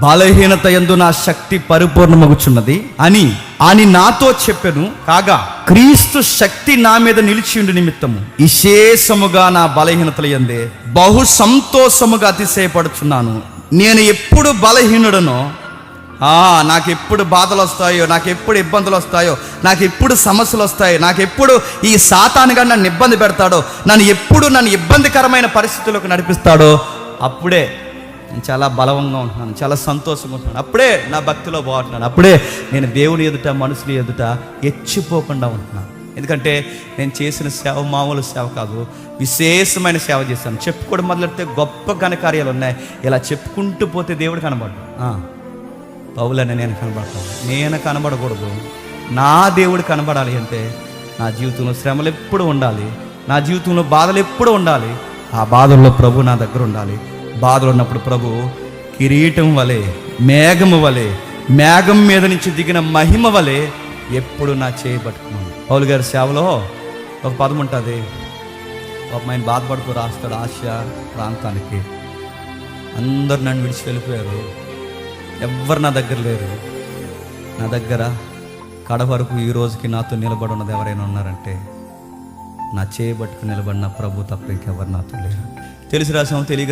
బలహీనత ఎందు నా శక్తి పరిపూర్ణమగుచున్నది. అని అని నాతో చెప్పెను. కాగా క్రీస్తు శక్తి నా మీద నిలిచిండు నిమిత్తము. విశేషముగా నా బలహీనతల ఎందే బహు సంతోషముగా అతిశయపడుచున్నాను. నేను ఎప్పుడు బలహీనుడనో ఆ, నాకు ఎప్పుడు బాధలు వస్తాయో నాకు ఎప్పుడు ఇబ్బందులు వస్తాయో నాకు ఎప్పుడు సమస్యలు వస్తాయో నాకు ఎప్పుడు ఈ సాతానుగా నన్ను ఇబ్బంది పెడతాడో నన్ను ఎప్పుడు నన్ను ఇబ్బందికరమైన పరిస్థితులకు నడిపిస్తాడో అప్పుడే నేను చాలా బలవంగా ఉంటున్నాను చాలా సంతోషంగా ఉంటున్నాను. అప్పుడే నా భక్తిలో బాగుంటున్నాను అప్పుడే నేను దేవుని ఎదుట మనుషులు ఎదుట ఎచ్చిపోకుండా ఉంటున్నాను. ఎందుకంటే నేను చేసిన సేవ మామూలు సేవ కాదు విశేషమైన సేవ చేశాను. చెప్పుకోవడం మొదలెడితే గొప్ప ఘనకార్యాలు ఉన్నాయి. ఇలా చెప్పుకుంటూ పోతే దేవుడు కనబడ్డు. ఆ. పౌలని నేను కనబడతాను. నేను కనబడకూడదు. నా దేవుడు కనబడాలి అంటే నా జీవితంలో శ్రమలు ఎప్పుడు ఉండాలి? నా జీవితంలో బాధలు ఎప్పుడు ఉండాలి? ఆ బాధల్లో ప్రభు నా దగ్గర ఉండాలి. బాధలు ఉన్నప్పుడు ప్రభు కిరీటం వలె మేఘము వలె మేఘం మీద నుంచి దిగిన మహిమ వలె ఎప్పుడు నా చేయబట్టుకున్నాను పౌలు గారి సేవలో ఒక పదం ఉంటుంది. ఒక ఆయన బాధపడుతూ రాస్తాడు ఆసియా ప్రాంతానికి. అందరు నన్ను విడిచి వెళ్ళిపోయారు. ఎవ్వరు నా దగ్గర లేరు. నా దగ్గర కడ వరకు ఈ రోజుకి నాతో నిలబడి ఉన్నది ఎవరైనా ఉన్నారంటే నా చేయబట్టుకు నిలబడిన ప్రభు తప్ప ఇంకెవరు నాతో లేరు. తెలిసి రాసాము తెలియ